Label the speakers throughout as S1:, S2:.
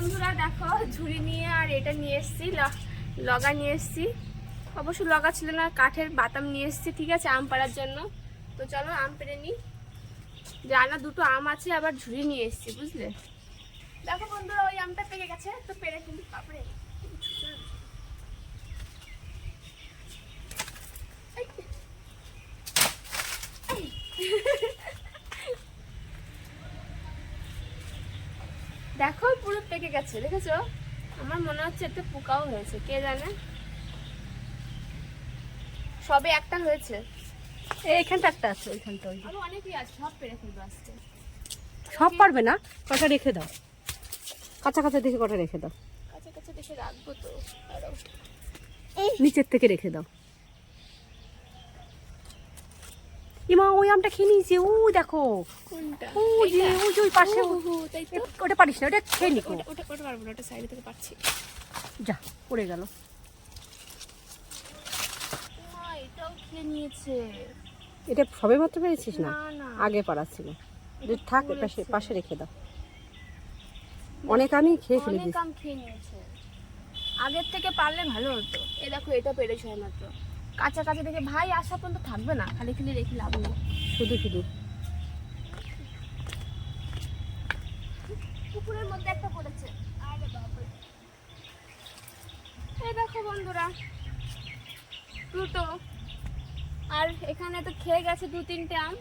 S1: বন্ধুরা দেখো, ঝুড়ি নিয়ে আর এটা নিয়ে এসেছি লগা নিয়ে এসেছি। অবশ্য লগা ছিল না, কাঠের বাতাম নিয়ে এসেছি, ঠিক আছে, আম পাড়ার জন্য। তো চলো আম পেড়ে নিই। জানা দুটো আম আছে, আবার ঝুড়ি নিয়ে এসেছি, বুঝলে? দেখো বন্ধুরা, ওই আমটা পেকে গেছে তো পেড়ে কিন্তু তারপরে দেখো পেকে গেছে দেখেছ? আমার মনে হচ্ছে একটা পোকাও হয়েছে কে জানে? সবে একটা হয়েছে।
S2: এইখানটা একটা আছে ওইখানটা ওই
S1: অনেকই আছে সব পেরে ফেলব আজকে।
S2: সব পারবে না? কটা রেখে দাও। কাঁচা কাঁচা দেখে কটা রেখে দাও।
S1: কাছে কাছে দেখে রাখব তো আরও।
S2: নিচের থেকে রেখে দাও। ইমা ওই আমটা খেয়ে নিয়েছে ও দেখো। ও যে যে ওই পাশে ওটা পারিস না ওটা খেয়ে নিকো
S1: ওটা ওটা ওটা পারব না ওটা সাইডে থেকে পাচ্ছি।
S2: যা পড়ে গেল। এটা সবে মাত্র পেয়েছিস না?
S1: না না।
S2: আগে পারা ছিল। থাক পাশে পাশে রেখে দাও। অনেক আমি খেয়ে ফেলে
S1: অনেক আম খেয়ে নিয়েছে। আগের থেকে পারলে ভালো হতো। এ দেখো এটা পেরেছে মাত্র। কাঁচা কাঁচা দেখে ভাই আসা পর্যন্ত থাকবে না খালি খালি রেখে লাভ নেই।
S2: শুধু শুধু।
S1: পুকুরের মধ্যে একটা পড়েছে। আরে বাবা এই দেখো বন্ধুরা দুটো। আর এখানে তো খেয়ে গেছে দু তিনটে আম।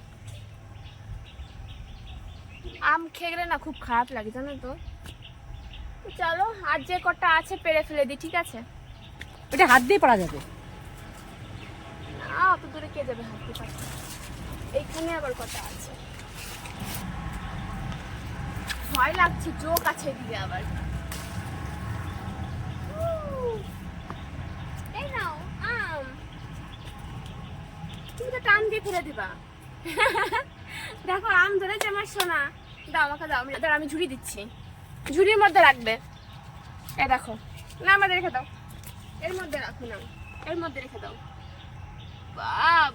S1: আম খেয়ে গেলে না খুব খারাপ লাগে জানো তো? চলো আর যে কটা আছে পেরে ফেলে দিই ঠিক আছে?
S2: এটা হাত দিয়ে পারা যাবে।
S1: কে যাবে হাঁটতে পারছে এইখানে আবার কথা আছে। ভয় লাগছে, চোখ আছে এদিকে আবার। এই নাও, আম। তুমি তো টান দিয়ে ফেলে দিবা। দেখো, আম ধরেছে আমার সোনা। দাও, আমাকে দাও, আমি আমি ঝুড়ি দিচ্ছি। ঝুড়ির মধ্যে রাখবে। এ দেখো, না, আমাদের রেখে দাও। এর মধ্যে রাখো, না। এর মধ্যে রেখে দাও।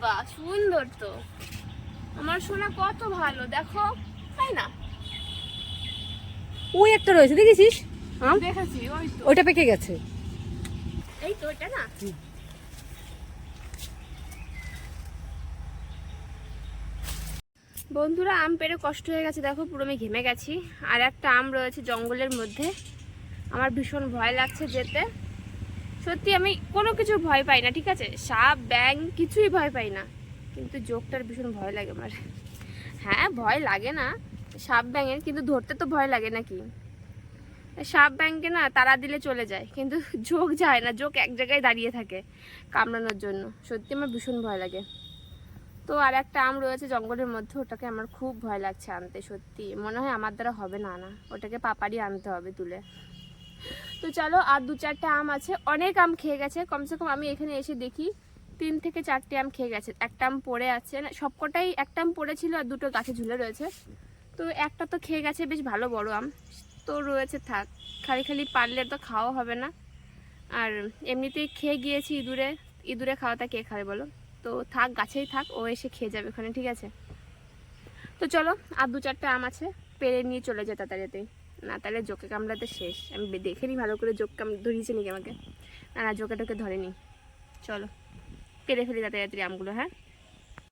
S1: বাবা সুন্দর তো। আমার সোনা কত ভালো দেখো। তাই না?
S2: ওই একটা রয়েছে দেখেছিস? আম?
S1: দেখেছি ওই তো।
S2: ওইটা পেকে গেছে।
S1: এই তো এটা না? বন্ধুরা আম পেরে কষ্ট হয়ে গেছে দেখো পুরো আমি ঘেমে গেছি। আর একটা আম রয়েছে জঙ্গলের মধ্যে। আমার ভীষণ ভয় লাগছে যেতে। সত্যি আমি কোনো কিছু ভয় পাই না, ঠিক আছে? সাপ ব্যাং কিছুই ভয় পাই না। কিন্তু যোগটার ভীষণ ভয় লাগে আমার। হ্যাঁ ভয় লাগে না। সাপ, ব্যাঙের, কিন্তু ধরতে তো ভয় লাগে নাকি? সাপ ব্যাংকে না তারা দিলে চলে যায়, কিন্তু যোগ যায় না যোগ এক জায়গায় দাঁড়িয়ে থাকে কামড়ানোর জন্য। সত্যি আমার ভীষণ ভয় লাগে। তো আর একটা আম রয়েছে জঙ্গলের মধ্যে, ওটাকে আমার খুব ভয় লাগছে আনতে, সত্যি। মনে হয় আমার দ্বারা হবে না না। ওটাকে পাপারি আনতে হবে তুলে তো চলো আর দু চারটে আম আছে। অনেক আম খেয়ে গেছে। কমসে কম আমি এখানে এসে দেখি, তিন থেকে চারটে আম খেয়ে গেছে। একটা আম পড়ে আছে সবকটাই একটা আম পড়েছিল আর দুটো গাছে ঝুলে রয়েছে। তো একটা তো খেয়ে গেছে, বেশ ভালো বড় আম। তো রয়েছে, থাক, খালি খালি পারলে তো খাওয়া হবে না। আর এমনিতেই খেয়ে গিয়েছি ইঁদুরে। ইঁদুরে খাওয়াটা কে খাবে বলো? তো থাক, গাছেই থাক, ও এসে খেয়ে যাবে ওখানে, ঠিক আছে? তো চলো, আর দু চারটে আম আছে, পেরে নিয়ে চলে যায় তাড়াতাড়িতে না, তাহলে জোকে কামড়াতে শেষ। আমি দেখে নিই ভালো করে জোক কাম ধরিয়েছে নাকি আমাকে? না না, জোকে টোকে ধরেনি। চলো পেরে ফেলি তাড়াতাড়ি আমগুলো হ্যাঁ?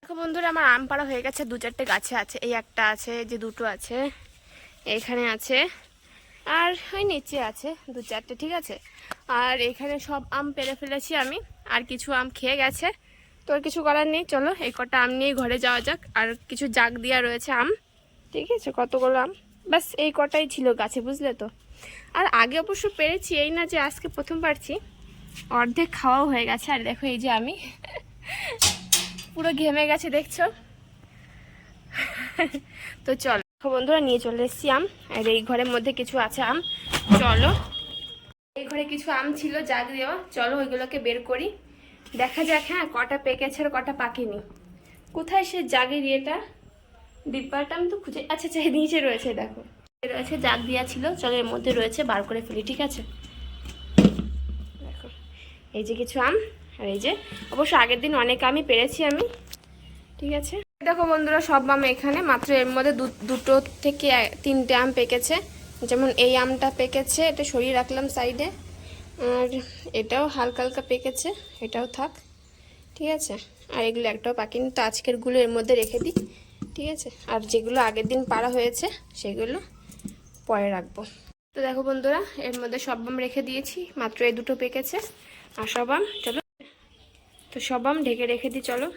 S1: দেখো বন্ধুরা, আমার আম পাড়া হয়ে গেছে, দু চারটে গাছে আছে, এই একটা আছে যে দুটো আছে এখানে আছে, আর ওই নিচে আছে, দু চারটে, ঠিক আছে? আর এখানে সব আম পেরে ফেলেছি আমি, আর কিছু আম খেয়ে গেছে। তোর কিছু করার নেই, চলো, এই কটা আম নিয়ে ঘরে যাওয়া যাক, আর কিছু জাগ দেওয়া রয়েছে আম, ঠিক আছে? কতগুলো আম? বাস এই কটাই ছিল গাছে, বুঝলে তো? আর আগে অবশ্য পেরেছি এই না যে আজকে প্রথম পারছি। অর্ধেক খাওয়াও হয়ে গেছে, আর দেখো এই যে আমি। পুরো ঘেমে গেছে, দেখছ? তো চলো বন্ধুরা, নিয়ে চলে এসেছি আম। আর এই ঘরের মধ্যে কিছু আছে আম। চলো। এই ঘরে কিছু আম ছিল, জাগ দেওয়া। চলো ওইগুলোকে বের করি। দেখা যাক হ্যাঁ কটা পেকেছে আর কটা পাকেনি। কোথায় সে জাগের ইয়েটা? ডিব্বাটা আমি তো খুঁজে আচ্ছা আচ্ছা নিচে রয়েছে, দেখো। রয়েছে জাগ দেওয়া ছিল, চলো এর মধ্যে রয়েছে, বার করে ফেলি, ঠিক আছে? দেখো, এই যে কিছু আম, আর এই যে, অবশ্য আগের দিন অনেক আমি পেরেছি আমি, ঠিক আছে? দেখো বন্ধুরা, সব আম এখানে, মাত্র এর মধ্যে দুটো থেকে তিনটে আম পেকেছে। যেমন এই আমটা পেকেছে, এটা সরিয়ে রাখলাম সাইডে, আর এটাও হালকা হালকা পেকেছে, এটাও থাক, ঠিক আছে? আর এগুলো একটাও পাকিনি, তো আজকেরগুলো এর মধ্যে রেখে দিই। ঠিক আছে? আর যেগুলো আগের দিন পাড়া হয়েছে, সেগুলো পরে রাখব। তো দেখো বন্ধুরা, এর মধ্যে সব বাম রেখে দিয়েছি, মাত্র এই দুটো পেকেছে। আর সব আম, চলো। তো সব আম ঢেকে রেখে দিই, চলো।